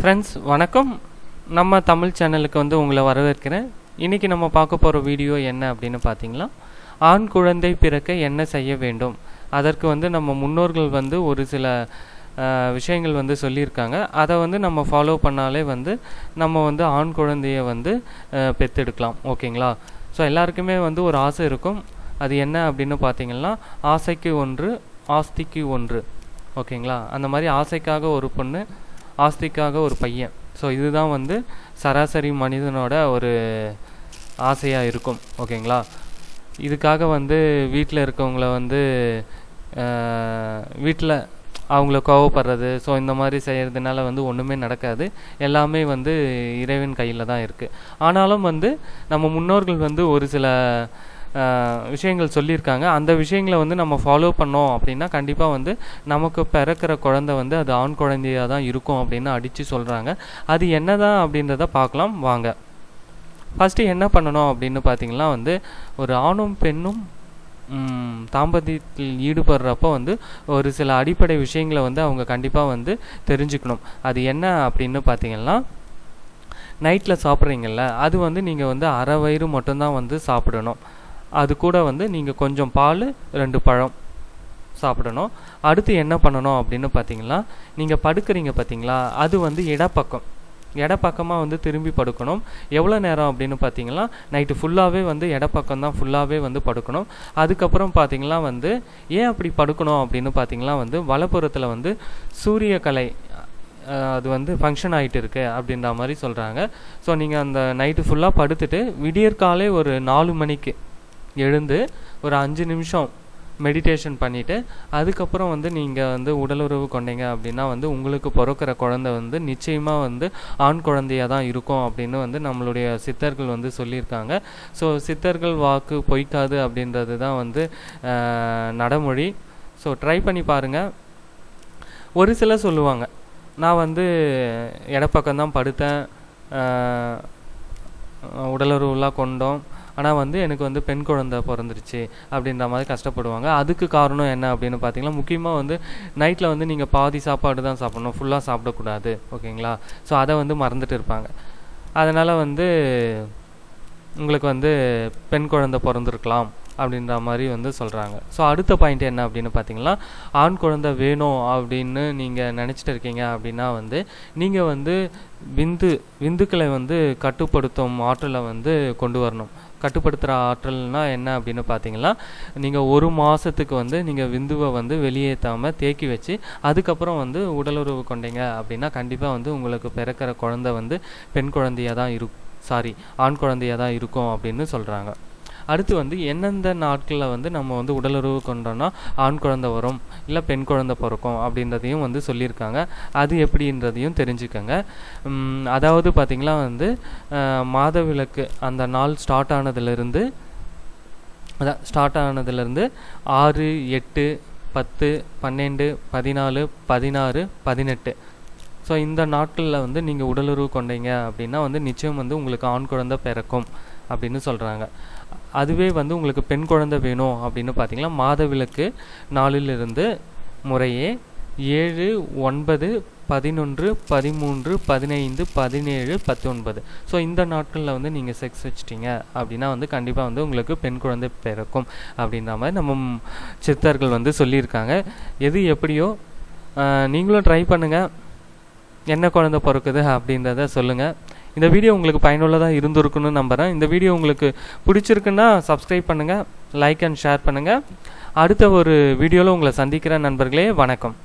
Friends வணக்கம். நம்ம தமிழ் சேனலுக்கு வந்து உங்களை வரவேற்கிறேன். இன்றைக்கி நம்ம பார்க்க போகிற வீடியோ என்ன அப்படின்னு பார்த்தீங்களா? ஆண் குழந்தை பிறக்க என்ன செய்ய வேண்டும்? அதற்கு வந்து நம்ம முன்னோர்கள் வந்து ஒரு சில விஷயங்கள் வந்து சொல்லியிருக்காங்க. அதை வந்து நம்ம ஃபாலோ பண்ணாலே வந்து நம்ம வந்து ஆண் குழந்தைய வந்து பெற்றெடுக்கலாம். ஓகேங்களா? ஸோ எல்லாருக்குமே வந்து ஒரு ஆசை இருக்கும். அது என்ன அப்படின்னு பார்த்தீங்கன்னா ஆசைக்கு ஒன்று ஆஸ்திக்கு ஒன்று. ஓகேங்களா? அந்த மாதிரி ஆசைக்காக ஒரு பொண்ணு ஆஸ்திக்காக ஒரு பையன். ஸோ இதுதான் வந்து சராசரி மனிதனோட ஒரு ஆசையாக இருக்கும். ஓகேங்களா? இதுக்காக வந்து வீட்டில் இருக்கவங்கள வந்து வீட்டில் அவங்கள கோவப்படுறது ஸோ இந்த மாதிரி செய்கிறதுனால வந்து ஒன்றுமே நடக்காது. எல்லாமே வந்து இறைவன் கையில் தான் இருக்குது ஆனாலும் வந்து நம்ம முன்னோர்கள் வந்து ஒரு சில விஷயங்கள் சொல்லியிருக்காங்க. அந்த விஷயங்களை வந்து நம்ம ஃபாலோ பண்ணோம் அப்படின்னா கண்டிப்பாக வந்து நமக்கு பிறக்கிற குழந்தை வந்து அது ஆண் குழந்தையாக தான் இருக்கும் அப்படின்னு அடித்து சொல்கிறாங்க அது என்ன தான் அப்படின்றத பார்க்கலாம். வாங்க. ஃபஸ்ட்டு என்ன பண்ணணும் அப்படின்னு பார்த்தீங்கன்னா வந்து ஒரு ஆணும் பெண்ணும் தாம்பத்தியத்தில் ஈடுபடுறப்போ வந்து ஒரு சில அடிப்படை விஷயங்களை வந்து அவங்க கண்டிப்பாக வந்து தெரிஞ்சுக்கணும். அது என்ன அப்படின்னு பார்த்தீங்கன்னா நைட்டில் சாப்பிட்றீங்கல்ல அது வந்து நீங்கள் வந்து அரை வயிறு மட்டும்தான் வந்து சாப்பிடணும். அது கூட வந்து நீங்கள் கொஞ்சம் பால் ரெண்டு பழம் சாப்பிடணும். அடுத்து என்ன பண்ணணும் அப்படின்னு பார்த்தீங்கன்னா நீங்கள் படுக்கிறீங்க பார்த்தீங்களா அது வந்து இடப்பக்கம். இடப்பக்கமாக வந்து திரும்பி படுக்கணும். எவ்வளோ நேரம் அப்படின்னு பார்த்தீங்கன்னா நைட்டு ஃபுல்லாகவே வந்து இடப்பக்கம் தான் ஃபுல்லாகவே வந்து படுக்கணும். அதுக்கப்புறம் பார்த்தீங்கன்னா வந்து ஏன் அப்படி படுக்கணும் அப்படின்னு பார்த்தீங்கன்னா வந்து வலப்புறத்தில் வந்து சூரியகலை அது வந்து ஃபங்க்ஷன் ஆகிட்டு இருக்கு அப்படின்ற மாதிரி சொல்கிறாங்க ஸோ நீங்கள் அந்த நைட்டு ஃபுல்லாக படுத்துட்டு விடியற்காலே ஒரு நாலு மணிக்கு எழுந்து ஒரு அஞ்சு நிமிஷம் மெடிடேஷன் பண்ணிவிட்டு அதுக்கப்புறம் வந்து நீங்கள் வந்து உடலுறவு கொண்டீங்க அப்படின்னா வந்து உங்களுக்கு பிறக்கிற குழந்தை வந்து நிச்சயமாக வந்து ஆண் குழந்தையாக தான் இருக்கும் அப்படின்னு வந்து நம்மளுடைய சித்தர்கள் வந்து சொல்லியிருக்காங்க. ஸோ சித்தர்கள் வாக்கு பொய்க்காது அப்படின்றது தான் வந்து நடமொழி நடைமொழி. ஸோ ட்ரை பண்ணி பாருங்கள் ஒரு சிலர் சொல்லுவாங்க நான் வந்து இடப்பக்கம் தான் படுத்தேன் உடலுறவுலாம் கொண்டோம் ஆனால் வந்து எனக்கு வந்து பெண் குழந்தை பிறந்துருச்சு அப்படின்ற மாதிரி கஷ்டப்படுவாங்க. அதுக்கு காரணம் என்ன அப்படின்னு பார்த்தீங்கன்னா முக்கியமாக வந்து நைட்டில் வந்து நீங்கள் பாதி சாப்பாடு தான் சாப்பிடணும். ஃபுல்லாக சாப்பிடக்கூடாது. ஓகேங்களா? ஸோ அதை வந்து மறந்துட்டு இருப்பாங்க. அதனால் வந்து உங்களுக்கு வந்து பெண் குழந்தை பிறந்திருக்கலாம். அப்படின்ற மாதிரி வந்து சொல்கிறாங்க ஸோ அடுத்த பாயிண்ட் என்ன அப்படின்னு பார்த்தீங்கன்னா ஆண் குழந்தை வேணும் அப்படின்னு நீங்கள் நினச்சிட்டு இருக்கீங்க அப்படின்னா வந்து நீங்கள் வந்து விந்து விந்துக்களை வந்து கட்டுப்படுத்தும் ஆற்றலை வந்து கொண்டு வரணும். கட்டுப்படுத்துகிற ஆற்றல்னா என்ன அப்படின்னு பார்த்தீங்கன்னா நீங்கள் ஒரு மாதத்துக்கு வந்து நீங்கள் விந்துவை வந்து வெளியேற்றாமல் தேக்கி வச்சு அதுக்கப்புறம் வந்து உடலுறவு கொண்டீங்க அப்படின்னா கண்டிப்பாக வந்து உங்களுக்கு பிறக்கிற குழந்தை வந்து பெண் குழந்தையாக தான் இருக்கும் சாரி ஆண் குழந்தையாக தான் இருக்கும் அப்படின்னு சொல்கிறாங்க அடுத்து வந்து எந்தெந்த நாட்களில் வந்து நம்ம வந்து உடலுறவு கொண்டோம்னா ஆண் குழந்தை வரும் இல்லை பெண் குழந்தை பிறக்கும் அப்படின்றதையும் வந்து சொல்லியிருக்காங்க. அது எப்படின்றதையும் தெரிஞ்சுக்கங்க. உம், அதாவது பார்த்திங்கன்னா வந்து அஹ், மாதவிலக்கு அந்த நாள் ஸ்டார்ட் ஆனதுலேருந்து அதான் ஸ்டார்ட் ஆனதுலேருந்து ஆறு எட்டு பத்து பன்னெண்டு பதினாலு பதினாறு பதினெட்டு. ஸோ இந்த நாட்களில் வந்து நீங்கள் உடலுறவு கொண்டீங்க அப்படின்னா வந்து நிச்சயம் வந்து உங்களுக்கு ஆண் குழந்தை பிறக்கும். அப்படின்னு சொல்கிறாங்க அதுவே வந்து உங்களுக்கு பெண் குழந்தை வேணும் அப்படின்னு பார்த்தீங்கன்னா மாதவிலக்கு நாளிலிருந்து முறையே ஏழு ஒன்பது பதினொன்று பதிமூன்று பதினைந்து பதினேழு பத்தொன்பது. ஸோ இந்த நாட்களில் வந்து நீங்கள் செக்ஸ் வச்சிட்டீங்க அப்படின்னா வந்து கண்டிப்பாக வந்து உங்களுக்கு பெண் குழந்தை பிறக்கும் அப்படின்ற மாதிரி நம்ம சித்தர்கள் வந்து சொல்லியிருக்காங்க. எது எப்படியோ நீங்களும் ட்ரை பண்ணுங்கள் என்ன குழந்தை பிறக்குது அப்படின்றத சொல்லுங்கள் இந்த வீடியோ உங்களுக்கு பயனுள்ளதாக இருந்திருக்குன்னு நம்புகிறேன் இந்த வீடியோ உங்களுக்கு பிடிச்சிருக்குன்னா சப்ஸ்கிரைப் பண்ணுங்கள் லைக் அண்ட் ஷேர் பண்ணுங்கள் அடுத்த ஒரு வீடியோவில் உங்களை சந்திக்கிற நண்பர்களே. வணக்கம்.